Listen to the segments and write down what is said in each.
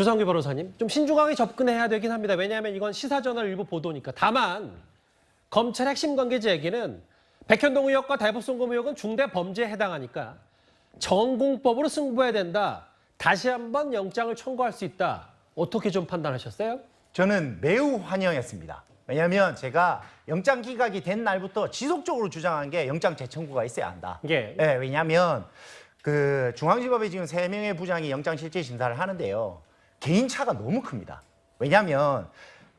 주상규 변호사님, 좀 신중하게 접근해야 되긴 합니다. 왜냐하면 이건 시사저널 일부 보도니까. 다만 검찰 핵심 관계자 얘기는 백현동 의혹과 대법송금 의혹은 중대 범죄에 해당하니까 전공법으로 승부해야 된다. 다시 한번 영장을 청구할 수 있다. 어떻게 좀 판단하셨어요? 저는 매우 환영했습니다. 왜냐하면 제가 영장 기각이 된 날부터 지속적으로 주장한 게 영장 재청구가 있어야 한다. 예. 예, 왜냐하면 그 중앙지법에 지금 세 명의 부장이 영장 실질 심사를 하는데요. 개인 차가 너무 큽니다. 왜냐하면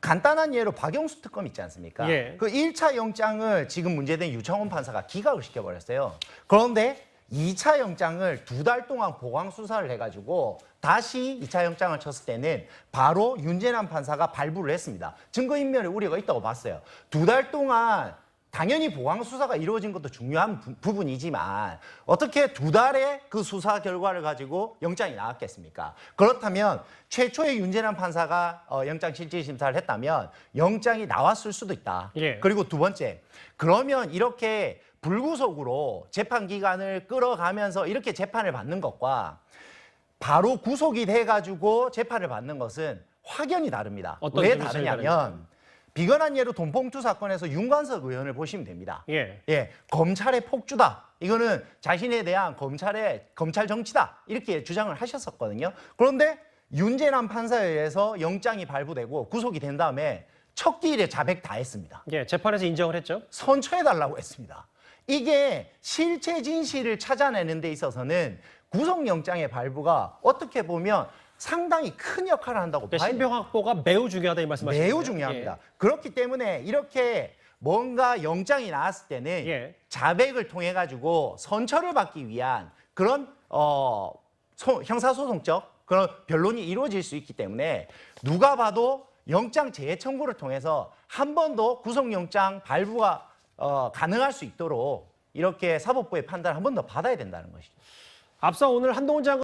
간단한 예로 박영수 특검 있지 않습니까? 예. 그 1차 영장을 지금 문제된 유창훈 판사가 기각을 시켜버렸어요. 그런데 2차 영장을 두 달 동안 보강 수사를 해가지고 다시 2차 영장을 쳤을 때는 바로 윤재남 판사가 발부를 했습니다. 증거인멸의 우려가 있다고 봤어요. 두 달 동안 당연히 보강 수사가 이루어진 것도 중요한 부, 부분이지만 어떻게 두 달의 그 수사 결과를 가지고 영장이 나왔겠습니까? 그렇다면 최초의 윤재남 판사가 어, 영장 실질 심사를 했다면 영장이 나왔을 수도 있다. 예. 그리고 두 번째, 그러면 이렇게 불구속으로 재판 기간을 끌어가면서 이렇게 재판을 받는 것과 바로 구속이 돼가지고 재판을 받는 것은 확연히 다릅니다. 왜 다르냐면 비건한 예로 돈봉투 사건에서 윤관석 의원을 보시면 됩니다. 예. 예, 검찰의 폭주다. 이거는 자신에 대한 검찰의 검찰 정치다. 이렇게 주장을 하셨었거든요. 그런데 윤재남 판사에 의해서 영장이 발부되고 구속이 된 다음에 첫 기일에 자백 다 했습니다. 예, 재판에서 인정을 했죠. 선처해 달라고 했습니다. 이게 실체 진실을 찾아내는 데 있어서는 구속영장의 발부가 어떻게 보면 상당히 큰 역할을 한다고 그러니까 봐야 돼요. 신병 확보가 매우 중요하다 이 말씀하시죠. 매우 중요합니다. 그렇기 때문에 이렇게 뭔가 영장이 나왔을 때는 예. 자백을 통해 가지고 선처를 받기 위한 그런 어 소- 형사소송적 그런 변론이 이루어질 수 있기 때문에 누가 봐도 영장 재청구를 통해서 한 번 더 구속영장 발부가 어, 가능할 수 있도록 이렇게 사법부의 판단을 한 번 더 받아야 된다는 것이죠. 앞서 오늘 한동훈 장관